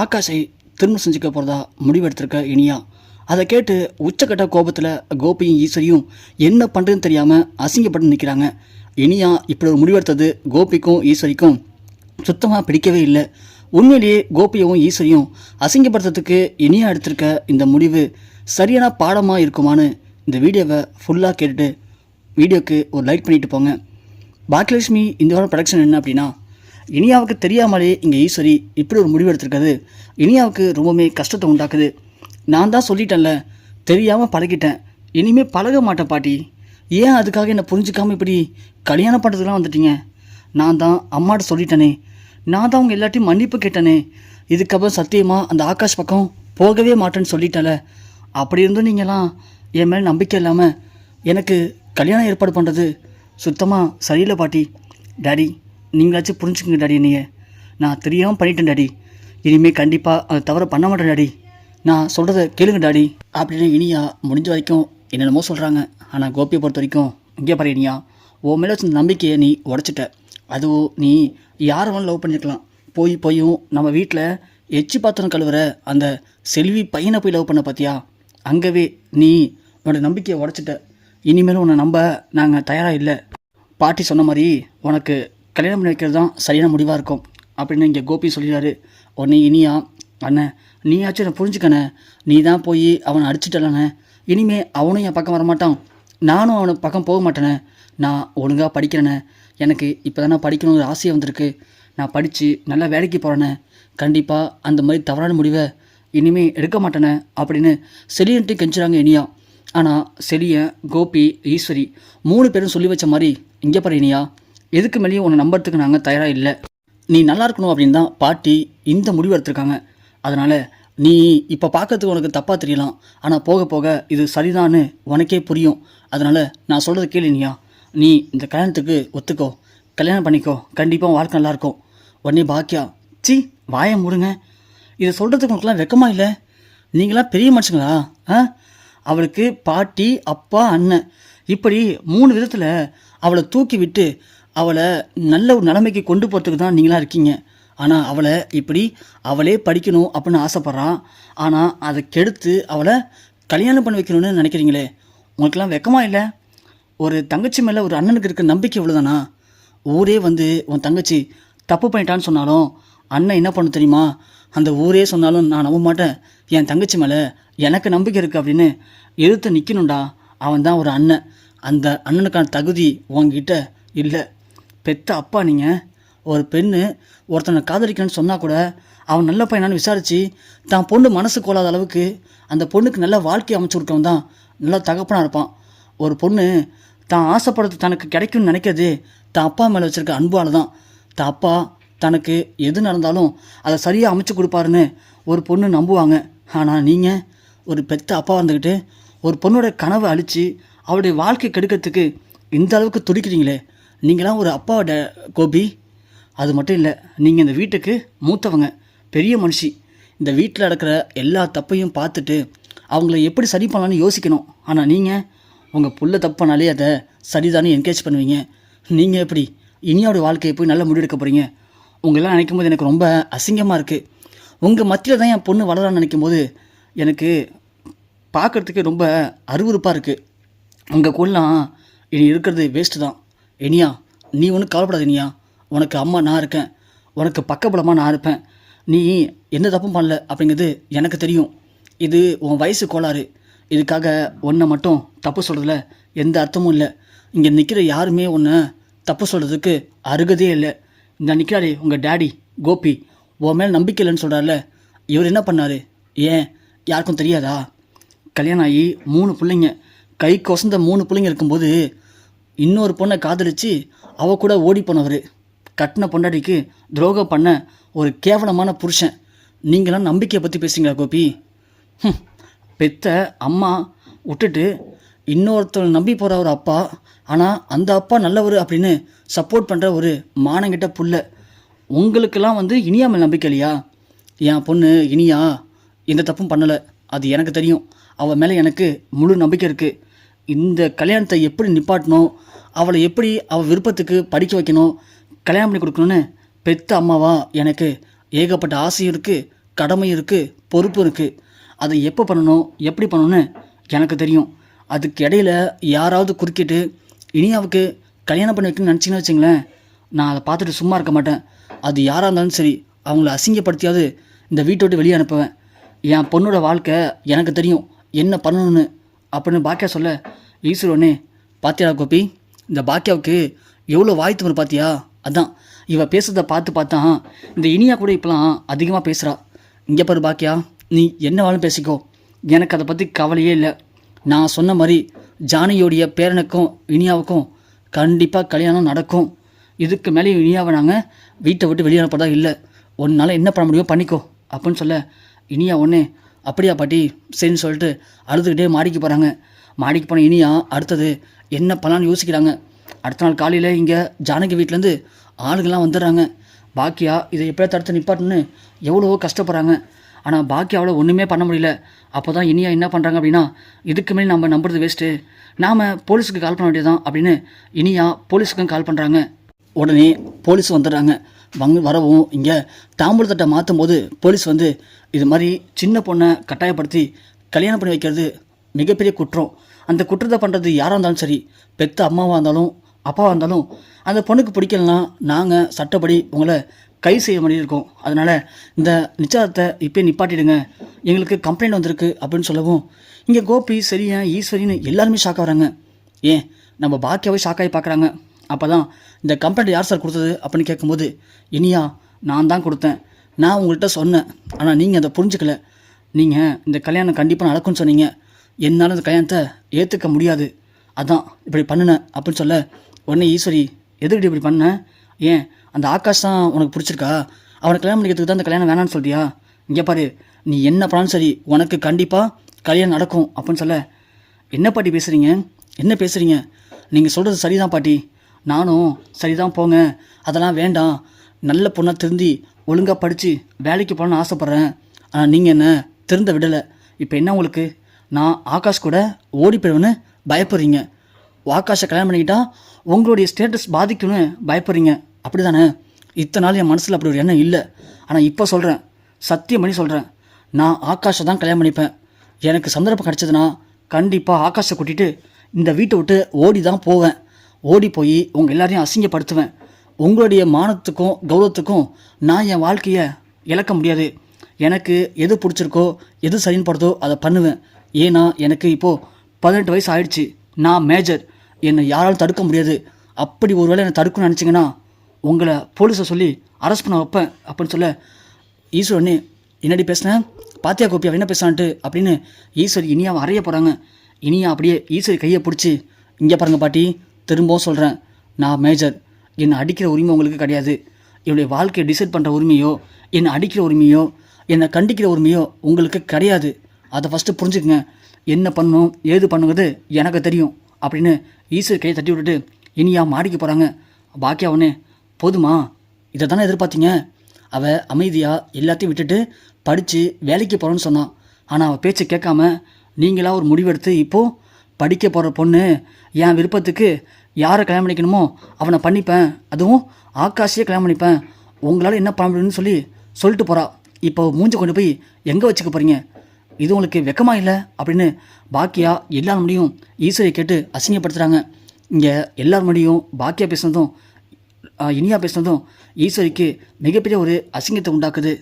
ஆகாஷை திரும்ப செஞ்சுக்க போகிறதா முடிவெடுத்திருக்க இனியா. அதை கேட்டு உச்சக்கட்ட கோபத்தில் கோபியும் ஈஸ்வரியும் என்ன பண்ணுறதுன்னு தெரியாமல் அசிங்கப்பட்டு நிற்கிறாங்க இனியா இப்படி ஒரு முடிவெடுத்தது கோபிக்கும் ஈஸ்வரிக்கும் சுத்தமாக பிடிக்கவே இல்லை. உண்மையிலேயே கோபியவும் ஈஸ்வரியும் அசிங்கப்படுத்துறதுக்கு இனியா எடுத்திருக்க இந்த முடிவு சரியான பாடமாக இருக்குமான்னு இந்த வீடியோவை ஃபுல்லாக கேட்டுட்டு வீடியோக்கு ஒரு லைக் பண்ணிட்டு போங்க. பாக்கியலட்சுமி இந்த வாரம் ப்ரொடக்ஷன் என்ன அப்படின்னா இனியாவுக்கு தெரியாமலே இங்கே ஈஸ்வரி இப்படி ஒரு முடிவு எடுத்திருக்கிறது. இனியாவுக்கு ரொம்பவுமே கஷ்டத்தை உண்டாக்குது. நான் தான் சொல்லிட்டேன்ல தெரியாமல் பழகிட்டேன். இனிமேல் பழக மாட்டேன் பாட்டி. ஏன் அதுக்காக என்னை புரிஞ்சிக்காமல் இப்படி கல்யாணம் பண்ணுறதுலாம் வந்துட்டீங்க? நான் தான் அம்மாட்ட சொல்லிட்டேனே. நான் தான் உங்கள் எல்லாத்தையும் மன்னிப்பு கேட்டேனே. இதுக்கப்புறம் சத்தியமாக அந்த ஆகாஷ் பக்கம் போகவே மாட்டேன்னு சொல்லிட்டேன்ல. அப்படி இருந்தும் நீங்களாம் என் மேலே நம்பிக்கை இல்லாமல் எனக்கு கல்யாணம் ஏற்பாடு பண்ணுறது சுத்தமாக சரியில்லை பாட்டி. டேடி நீங்களாச்சும் புரிஞ்சுக்குங்க டாடி என்னைய. நான் தெரியாமல் பண்ணிட்டேன் டாடி. இனிமேல் கண்டிப்பாக அதை தவிர பண்ண மாட்டேன் டாடி. நான் சொல்கிறத கேளுங்க டாடி. அப்படின்னு இனியா முடிஞ்ச வரைக்கும் என்னென்னமோ சொல்கிறாங்க ஆனால் கோபியை பொறுத்த வரைக்கும் இங்கே பாரு இனியா. உன் மேலே வச்ச நம்பிக்கையை நீ உடச்சிட்ட. அதுவும் நீ யாரை வேணாலும் லவ் பண்ணிக்கலாம் போய் போயும் நம்ம வீட்டில் எச்சி பாத்திரம் கழுவுற அந்த செல்வி பையனை போய் லவ் பண்ண பார்த்தியா அங்கவே நீ உன்னோட நம்பிக்கையை உடச்சிட்ட. இனிமேலும் உன்னை நம்ப நாங்கள் தயாராக இல்லை. பாட்டி சொன்ன மாதிரி உனக்கு கல்யாணம் பண்ணி வைக்கிறது தான் சரியான முடிவாக இருக்கும். அப்படின்னு இங்கே கோபி சொல்லிடுறாரு உடனே இனியா? அண்ணன் நீயாச்சும் நான் புரிஞ்சுக்கண்ணே. நீ தான் போய் அவனை அடிச்சிட்டலண்ணே. இனிமே அவனும் என் பக்கம் வரமாட்டான். நானும் அவனை பக்கம் போக மாட்டேனே. நான் ஒழுங்காக படிக்கிறேனே. எனக்கு இப்போ தானே படிக்கணுங்கிற ஆசையை வந்திருக்கு. நான் படித்து நல்லா வேலைக்கு போகிறேனே கண்டிப்பாக அந்த மாதிரி தவறான முடிவை இனிமே எடுக்க மாட்டேனே அப்படின்னு செலியன்ட்டு கெஞ்சுறாங்க இனியா. ஆனால் செலியன் கோபி ஈஸ்வரி மூணு பேரும் சொல்லி வச்ச மாதிரி இங்கே பாரு இனியா. எதுக்கு மேலேயும் உன்னை நம்புறதுக்கு நாங்கள் தயாராக இல்லை. நீ நல்லா இருக்கணும் அப்படின்னு தான் பாட்டி இந்த முடிவு எடுத்திருக்காங்க. அதனால் நீ இப்போ பார்க்கறதுக்கு உனக்கு தப்பாக தெரியலாம். ஆனால் போக போக இது சரிதான்னு உனக்கே புரியும். அதனால் நான் சொல்கிறது கேளுனியா நீ இந்த கல்யாணத்துக்கு ஒத்துக்கோ. கல்யாணம் பண்ணிக்கோ. கண்டிப்பாக வாழ்க்கை நல்லாயிருக்கும் உடனே பாக்கியா சி வாயை முடுங்க. இதை சொல்கிறதுக்கு உனக்குலாம் வெக்கமா இல்லை? நீங்களாம் பெரிய மனுஷங்களா? ஆ? அவளுக்கு பாட்டி அப்பா அண்ணன். இப்படி மூணு விதத்தில் அவளை தூக்கி விட்டு அவளை நல்ல ஒரு நிலைமைக்கு கொண்டு போகிறதுக்கு தான் நீங்களாம் இருக்கீங்க. ஆனால் அவளை இப்படி அவளே படிக்கணும் அப்படின்னு ஆசைப்பட்றான். ஆனால் அதை கெடுத்து அவளை கல்யாணம் பண்ணி வைக்கணும்னு நினைக்கிறீங்களே? உங்களுக்கெல்லாம் வெக்கமாக இல்லை? ஒரு தங்கச்சி மேலே ஒரு அண்ணனுக்கு இருக்க நம்பிக்கை இவ்வளோதானா ஊரே வந்து உன் தங்கச்சி தப்பு பண்ணிட்டான்னு சொன்னாலும் அண்ணன் என்ன பண்ண தெரியுமா? அந்த ஊரே சொன்னாலும் நான் நம்ப மாட்டேன். என் தங்கச்சி மேலே எனக்கு நம்பிக்கை இருக்குது அப்படின்னு எதிர்த்து நிற்கணும்டா அவன் தான் ஒரு அண்ணன். அந்த அண்ணனுக்கான தகுதி உங்ககிட்ட இல்லை. பெத்த அப்பா நீங்கள் ஒரு பெண்ணு ஒருத்தனை காதலிக்கணும்னு சொன்னால் கூட அவன் நல்ல பையனான்னு விசாரித்து தான் பொண்ணு மனசு கோலாத அளவுக்கு அந்த பொண்ணுக்கு நல்ல வாழ்க்கை அமைச்சு கொடுக்கவன் தான். நல்ல தகப்பனாக இருப்பான். ஒரு பொண்ணு தான் ஆசைப்படுறது தனக்கு கிடைக்கும்னு நினைக்கிறது தான் அப்பா மேலே வச்சுருக்க அன்பால் தான் தான் அப்பா தனக்கு எது நடந்தாலும் அதை சரியாக அமைச்சு கொடுப்பாருன்னு ஒரு பொண்ணு நம்புவாங்க. ஆனால் நீங்கள் ஒரு பெத்த அப்பா வந்துக்கிட்டு ஒரு பொண்ணோட கனவை அழித்து அவருடைய வாழ்க்கை கெடுக்கிறதுக்கு இந்த அளவுக்கு துடிக்கிறீங்களே. நீங்களாம் ஒரு அப்பாவோட கோபி. அது மட்டும் இல்லை நீங்கள் இந்த வீட்டுக்கு மூத்தவங்க பெரிய மனுஷி. இந்த வீட்டில் நடக்கிற எல்லா தப்பையும் பார்த்துட்டு அவங்கள எப்படி சரி பண்ணலான்னு யோசிக்கணும். ஆனால் நீங்கள் உங்கள் புள்ள தப்பானாலே அதை சரிதானே என்கரேஜ் பண்ணுவீங்க. நீங்கள் எப்படி இனியோட வாழ்க்கையை போய் நல்லா முடிவெடுக்க போகிறீங்க உங்களெல்லாம் நினைக்கும் போது எனக்கு ரொம்ப அசிங்கமாக இருக்குது உங்கள் மத்தியில் தான் என் பொண்ணு வளரான்னு நினைக்கும் போது எனக்கு பார்க்குறதுக்கு ரொம்ப அருவருப்பாக இருக்குது உங்கள் கூடலாம் இனி இருக்கிறது வேஸ்ட்டு தான். இனியா நீ ஒன்றும் கவலைப்படாத இனியா. உனக்கு அம்மா நான் இருக்கேன். உனக்கு பக்கபலமாக நான் இருப்பேன். நீ எந்த தப்பும் பண்ணல அப்படிங்கிறது எனக்கு தெரியும். இது உன் வயசு கோளாறு. இதுக்காக உன்னை மட்டும் தப்பு சொல்கிறதுல எந்த அர்த்தமும் இல்லை. இங்கே நிற்கிற யாருமே ஒன்று தப்பு சொல்கிறதுக்கு அருகதே இல்லை. இந்த நிற்கிறாரே உங்கள் டேடி கோபி உன் மேலே நம்பிக்கை இல்லைன்னு சொல்கிறார்ல இவர் என்ன பண்ணார்? ஏன்? யாருக்கும் தெரியாதா? கல்யாணம் ஆகி மூணு பிள்ளைங்க. கை கொசந்த மூணு பிள்ளைங்க இருக்கும்போது இன்னொரு பொண்ணை காதலிச்சு அவ கூட ஓடி போனவர். கட்டின பொண்டாட்டிக்கு துரோகம் பண்ண ஒரு கேவலமான புருஷன். நீங்களாம் நம்பிக்கையை பற்றி பேசுகிறீங்களா கோபி? ம் பெத்த அம்மா விட்டுட்டு இன்னொருத்தர் நம்பி போகிற ஒரு அப்பா. ஆனால் அந்த அப்பா நல்லவர் அப்படின்னு சப்போர்ட் பண்ணுற ஒரு மானங்கிட்ட புள்ள. உங்களுக்கெல்லாம் வந்து இனியா மேல் நம்பிக்கை இல்லையா? என் பொண்ணு இனியா எந்த தப்பும் பண்ணலை. அது எனக்கு தெரியும். அவள் மேலே எனக்கு முழு நம்பிக்கை இருக்குது இந்த கல்யாணத்தை எப்படி நிப்பாட்டணும்? அவளை எப்படி அவள் விருப்பத்துக்கு படிக்க வைக்கணும்? கல்யாணம் பண்ணி கொடுக்கணும்னு பெத்த அம்மாவா எனக்கு? ஏகப்பட்ட ஆசையும் இருக்குது கடமையும் இருக்குது பொறுப்பும் இருக்குது அதை எப்போ பண்ணணும்? எப்படி பண்ணணும்னு எனக்கு தெரியும். அதுக்கு இடையில யாராவது குறுக்கிட்டு இனியாவுக்கு கல்யாணம் பண்ணி வைக்கணும்னு நினச்சிங்கன்னு வச்சுங்களேன் நான் அதை பார்த்துட்டு சும்மா இருக்க மாட்டேன். அது யாராக இருந்தாலும் சரி அவங்கள அசிங்கப்படுத்தியாவது இந்த வீட்டை விட்டு வெளியே அனுப்புவேன். என் பொண்ணோட வாழ்க்கை எனக்கு தெரியும் என்ன பண்ணணும்னு அப்படின்னு பாக்கியா சொல்ல ஈஸ்வரனே பாத்தியா கோபி? இந்த பாக்கியாவுக்கு எவ்வளோ வாய் திமிரு பாத்தியா? அதான் இவள் பேசுகிறத பார்த்து பார்த்தா இந்த இனியா கூட இப்போலாம் அதிகமாக பேசுகிறா இங்கே பாரு பாக்கியா நீ என்ன வேணும் பேசிக்கோ. எனக்கு அதை பற்றி கவலையே இல்லை. நான் சொன்ன மாதிரி ஜானியோடைய பேரனுக்கும் இனியாவுக்கும் கண்டிப்பாக கல்யாணம் நடக்கும். இதுக்கு மேலே இனியாவை நாங்கள் வீட்டை விட்டு வெளியே இல்லை. உன்னால் என்ன பண்ண முடியுமோ பண்ணிக்கோ அப்படின்னு சொல்ல இனியா ஒன்று அப்படியா பாட்டி? சரின்னு சொல்லிட்டு அழுதுகிட்டே மாடிக்கு போகிறாங்க மாடிக்கு போன இனியா அடுத்தது என்ன பண்ணலான்னு யோசிக்கிறாங்க. அடுத்த நாள் காலையில் இங்கே ஜானகி வீட்டிலேருந்து ஆளுங்கள்லாம் வந்துடுறாங்க. பாக்கியா இதை எப்படியா தடுத்து நிப்பாட்டுன்னு எவ்வளவோ கஷ்டப்படுறாங்க. ஆனால் பாக்கியாவில் ஒன்றுமே பண்ண முடியல. அப்போ தான் இனியா என்ன பண்ணுறாங்க அப்படின்னா இதுக்கு மேலே நம்ம நம்புறது வேஸ்ட்டு நாம் போலீஸுக்கு கால் பண்ண வேண்டியதான் அப்படின்னு இனியா போலீஸுக்கும் கால் பண்ணுறாங்க உடனே போலீஸ் வந்துடுறாங்க. வங் வரவும் இங்கே தாம்பூலத்தட்டை மாற்றும் போது போலீஸ் வந்து இது மாதிரி சின்ன பொண்ணை கட்டாயப்படுத்தி கல்யாணம் பண்ணி வைக்கிறது மிகப்பெரிய குற்றம். அந்த குற்றத்தை பண்ணுறது யாராக இருந்தாலும் சரி பெத்த அம்மாவாக இருந்தாலும் அப்பாவாக இருந்தாலும் அந்த பொண்ணுக்கு பிடிக்கலனா நாங்கள் சட்டப்படி உங்களை கை செய்ய மாதிரி இருக்கோம். அதனால் இந்த நிச்சயத்தை இப்போயே நிப்பாட்டிடுங்க. எங்களுக்கு கம்ப்ளைண்ட் வந்திருக்கு அப்படின்னு சொல்லவும் இங்கே கோபி சரியா ஈஸ்வரின்னு எல்லாருமே ஷாக் ஆகுறாங்க. ஏன்? நம்ம பாக்கியாவே ஷாக்காகி பார்க்குறாங்க. அப்போ தான் இந்த கம்ப்ளைண்ட் யார் சார் கொடுத்தது அப்படின்னு கேட்கும்போது இனியா நான் தான் கொடுத்தேன். நான் உங்கள்கிட்ட சொன்னேன். ஆனால் நீங்கள் அதை புரிஞ்சுக்கல. நீங்கள் இந்த கல்யாணம் கண்டிப்பாக நடக்கும்னு சொன்னீங்க. என்னால் இந்த கல்யாணத்தை ஏற்றுக்க முடியாது. அதான் இப்படி பண்ணினேன் அப்படின்னு சொல்ல உடனே ஈஸ்வரி எதுக்கிட்ட இப்படி பண்ணேன் ஏன்? அந்த ஆகாஷ் தான் உனக்கு பிடிச்சிருக்கா? அவனை கல்யாணம் பண்ணிக்கிறதுக்கு தான் அந்த கல்யாணம் வேணான்னு சொல்றியா? இங்கே பாரு நீ என்ன பண்ணாலும் சரி உனக்கு கண்டிப்பாக கல்யாணம் நடக்கும் அப்படின்னு சொல்ல என்ன பாட்டி பேசுகிறீங்க என்ன பேசுகிறீங்க நீங்கள் சொல்கிறது சரிதான் பாட்டி. நானும் சரிதான் போங்க. அதெல்லாம் வேண்டாம். நல்ல பொண்ணாக திருந்தி ஒழுங்காக படித்து வேலைக்கு போகணும்னு ஆசைப்பட்றேன். ஆனால் நீங்கள் என்ன? திருந்த விடலை. இப்போ என்ன உங்களுக்கு? நான் ஆகாஷ் கூட ஓடி போயிடுவேன்னு பயப்படுறீங்க. ஆகாஷை கல்யாணம் பண்ணிக்கிட்டா உங்களுடைய ஸ்டேட்டஸ் பாதிக்கும்னு பயப்படுறீங்க. அப்படி தானே இத்தனை நாள் என் மனசில் அப்படி ஒரு எண்ணம் இல்லை. ஆனால் இப்போ சொல்கிறேன் சத்தியம் பண்ணி சொல்கிறேன் நான் ஆகாஷை தான் கல்யாணம் பண்ணிப்பேன். எனக்கு சந்தர்ப்பம் கிடச்சதுன்னா கண்டிப்பாக ஆகாஷை கூட்டிகிட்டு இந்த வீட்டை விட்டு ஓடி தான் போவேன். ஓடி போய் உங்கள் எல்லாரையும் அசிங்கப்படுத்துவேன். உங்களுடைய மானத்துக்கும் கௌரவத்துக்கும் நான் என் வாழ்க்கையை இழக்க முடியாது. எனக்கு எது பிடிச்சிருக்கோ எது சரின்னு படுதோ அதை பண்ணுவேன். ஏன்னா எனக்கு இப்போது பதினெட்டு வயசு ஆயிடுச்சு. நான் மேஜர். என்னை யாராலும் தடுக்க முடியாது. அப்படி ஒருவேளை என்னை தடுக்கணும்னு நினச்சிங்கன்னா உங்களை போலீஸை சொல்லி அரெஸ்ட் பண்ண வைப்பேன் அப்படின்னு சொல்ல ஈஸ்வரனே என்னடி பேசினேன் பாத்தியா கோப்பி என்ன பேசான்ட்டு அப்படின்னு ஈஸ்வர் இனியாவை அறைய போகிறாங்க இனியா அப்படியே ஈஸ்வரி கையை பிடிச்சி இங்கே பாருங்க பாட்டி திரும்பவும் சொல்கிறேன் நான் மேஜர் என்னை அடிக்கிற உரிமை உங்களுக்கு கிடையாது. என்னுடைய வாழ்க்கையை டிசைட் பண்ணுற உரிமையோ என்னை அடிக்கிற உரிமையோ என்னை கண்டிக்கிற உரிமையோ உங்களுக்கு கிடையாது. அதை ஃபஸ்ட்டு புரிஞ்சுக்கங்க. என்ன பண்ணணும் ஏது பண்ணுங்கிறது எனக்கு தெரியும் அப்படின்னு ஈஸ்வர் கையை தட்டி விட்டுட்டு இனியா மாடிக்கு போகிறாங்க பாக்கியா ஒன்று போதுமா? இதை தானே எதிர்பார்த்தீங்க? அவள் அமைதியாக எல்லாத்தையும் விட்டுட்டு படித்து வேலைக்கு போகிறோன்னு சொன்னான். ஆனால் அவள் பேச்சை கேட்காம நீங்களாக ஒரு முடிவெடுத்து இப்போது படிக்க போகிற பொண்ணு என் விருப்பத்துக்கு யாரை கல்யாணம் பண்ணிக்கணுமோ அவனை பண்ணிப்பேன். அதுவும் ஆகாஷையே கல்யாணம் பண்ணிப்பேன். உங்களால் என்ன பண்ண முடியும்னு சொல்லி சொல்லிட்டு போகிறா இப்போ மூஞ்ச கொண்டு போய் எங்கே வச்சுக்க போகிறீங்க இது உங்களுக்கு வெக்கமாக இல்லை? அப்படின்னு பாக்கியா எல்லார் முடியும் ஈஸ்வரியை கேட்டு அசிங்கப்படுத்துகிறாங்க இங்கே எல்லார் முடியும் பாக்கியா பேசுனதும் இனியா பேசுனதும் ஈஸ்வரிக்கு மிகப்பெரிய ஒரு அசிங்கத்தை உண்டாக்குது.